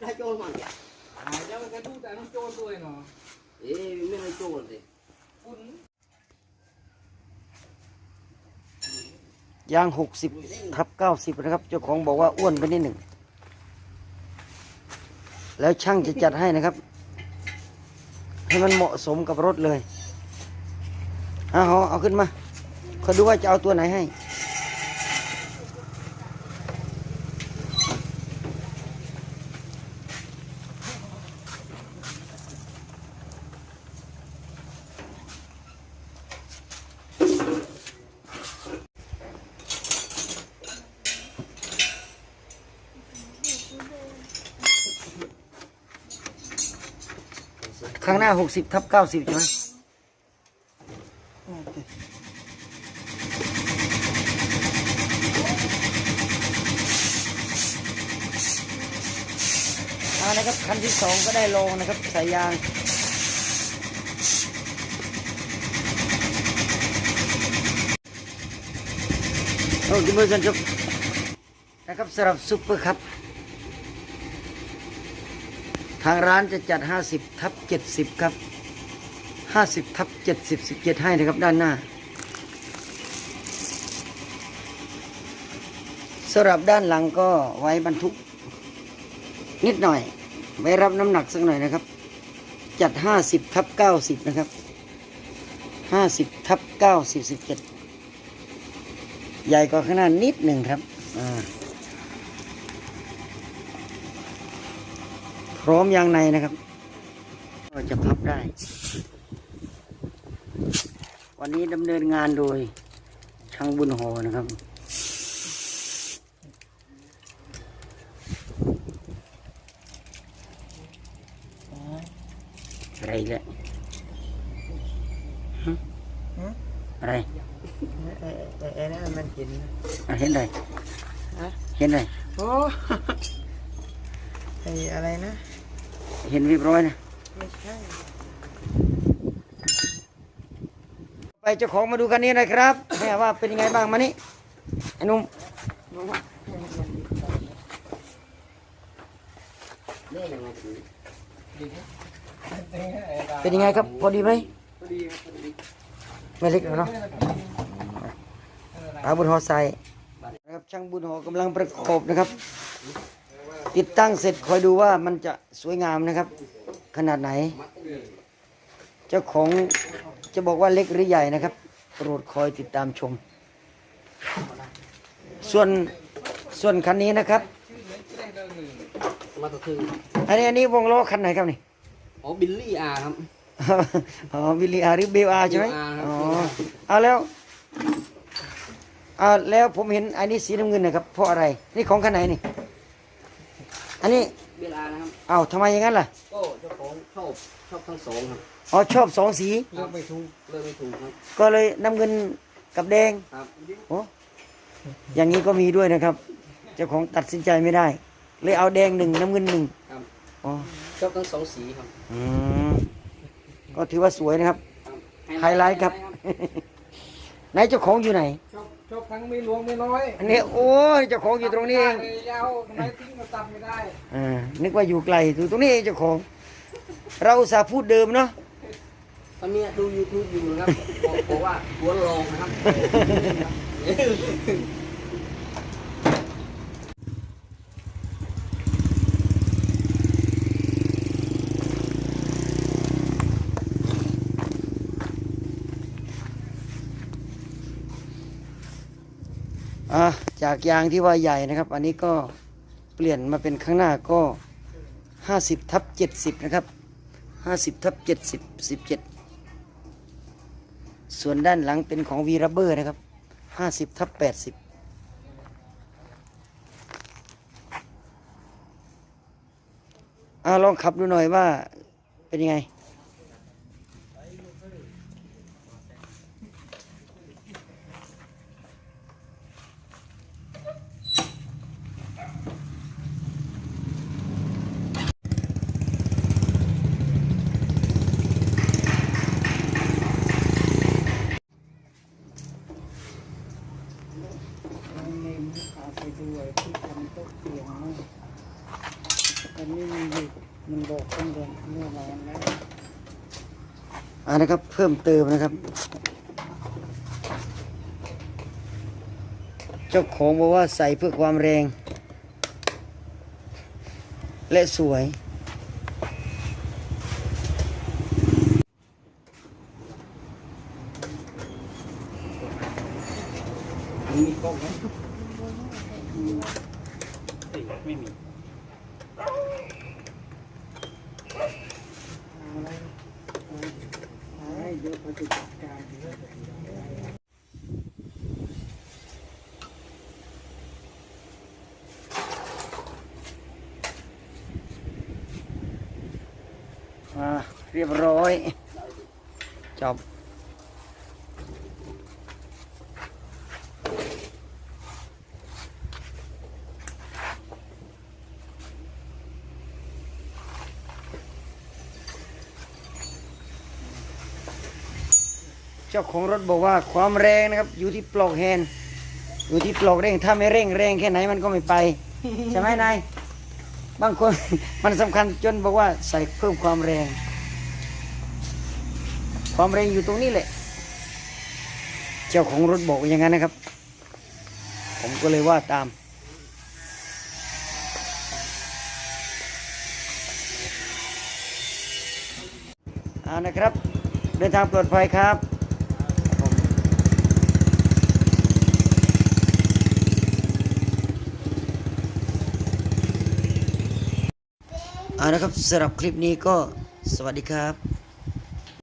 ได้โจรมันอ่าเดี๋ยวมันก็ดูแต่น้องโจรด้วยเนาะเอ้ยไม่ได้โจรสิคุณยางหกสิบทับเก้าสิบนะครับ เจ้าของบอกว่าอ้วนไปนิดหนึ่ง แล้วช่างจะจัดให้นะครับ ให้มันเหมาะสมกับรถเลยเอาเอาเอาขึ้นมาเขาดูว่าจะเอาตัวไหนให้ ข้างหน้าหกสิบทับเก้าสิบใช่ไหมเอานะครับคันที่สองก็ได้ลงนะครับสายยางโอ้ยมือกันจบนะครับสำหรับซุปเปอร์ครับ ทางร้านจะจัด 50ทับ70 ครับ 50ทับ70 17 ให้นะครับด้านหน้าสำหรับด้านหลังก็ไว้บรรทุก นิดหน่อย ไว้รับน้ำหนักสักหน่อยนะครับ จัด 50ทับ90 นะครับ 50ทับ90 17 ใหญ่กว่าข้างหน้านิดหนึ่งครับอ่า พร้อมยางในนะครับ ก็จะพับได้ วันนี้ดำเนินงานโดยช่างบุญหอนะครับอะไรอีกแล้วฮะอะไรเอ้เอ้เอ้นั่นมันกินอะเห็นอะไรเห็นอะไรโอ้ไออะไรนะ เห็นเรียบร้อยนะไม่ใช่ไปเจ้าของมาดูกันนี้นะครับแม่ว่าเป็นยังไงบ้างมานี่ไอ้นุ่มเป็นยังไงครับพอดีไหมไม่เล็กหรอกเนาะอาบุญหอใส่ครับช่างบุญหอกำลังประกอบนะครับ ติดตั้งเสร็จคอยดูว่ามันจะสวยงามนะครับ ขนาดไหน เจ้าของจะบอกว่าเล็กหรือใหญ่นะครับโปรดคอยติดตามชม ส่วนส่วนคันนี้นะครับมาตะคืออันนี้อันนี้วงล้อคันไหนครับนี่อ๋อบิลลี่อาร์ครับอ๋อวิลลีอาร์หรือเบลอาร์ใช่ไหม BLR ครับอ๋อเอาแล้วเอาแล้วผมเห็นอันนี้สีน้ำเงินนะครับเพราะอะไรนี่ของคันไหนนี่ อันนี้เบลอาร์นะครับเอาทำไมอย่างนั้นล่ะก็เจ้าของชอบชอบทั้งสองครับอ๋อชอบสองสี เลือกไม่ถูกเลือกไม่ถูกครับก็เลยน้ำเงินกับแดงครับโอ้อย่างนี้ก็มีด้วยนะครับ เจ้าของตัดสินใจไม่ได้ เลยเอาแดงหนึ่งน้ำเงินหนึ่งครับอ๋อชอบทั้งสองสีครับอืมก็ถือว่าสวยนะครับ ครับไฮไลท์ครับ ไหนเจ้าของอยู่ไหนชอบ ชอบทั้งไม่หลวงไม่น้อยอันนี้โอ้ยเจ้าของอยู่ตรงนี้เองเลยยาวทำไมทิ้งมาตัดไม่ได้อ่านึกว่าอยู่ไกลอยู่ตรงนี้เองเจ้าของ เราอุตสาห์พูดเดิมเนาะตอนนี้ดู YouTube อยู่นะครับบอกบอกว่าหัวโลงนะครับ อะจากยางที่ว่าใหญ่นะครับ อันนี้ก็เปลี่ยนมาเป็นข้างหน้าก็ห้าสิบทับเจ็ดสิบนะครับห้าสิบทับเจ็ดสิบสิบเจ็ดส่วนด้านหลังเป็นของวีรับเบอร์นะครับห้าสิบทับแปดสิบอ่าลองขับดูหน่อยว่าเป็นยังไง เอาไปดูไอ้ที่ทำโต๊ะเตียงนี่โอันนี้มันอยู่มันบอกต้นเดือนเมื่อวานแล้วอ่านะครับเพิ่มเติมนะครับ เจ้าของบอกว่าใส่เพื่อความแรง และสวย มีกล้องไหมไม่มีอ่าเรียบร้อยจบ จ้าของรถบอกว่าความแรงนะครับ อยู่ที่ปลอกแฮนด์อยู่ที่ปลอกเร่ง ถ้าไม่เร่งแรงแค่ไหนมันก็ไม่ไป ใช่ไหมนายบางคน มันสำคัญจนบอกว่าใส่เพิ่มความแรง ความแรงอยู่ตรงนี้แหละ เจ้าของรถบอกอย่างนั้นนะครับ ผมก็เลยว่าตามเอานะครับ เดินทางปลอดภัยครับ เอานะครับสำหรับคลิปนี้ก็สวัสดีครับ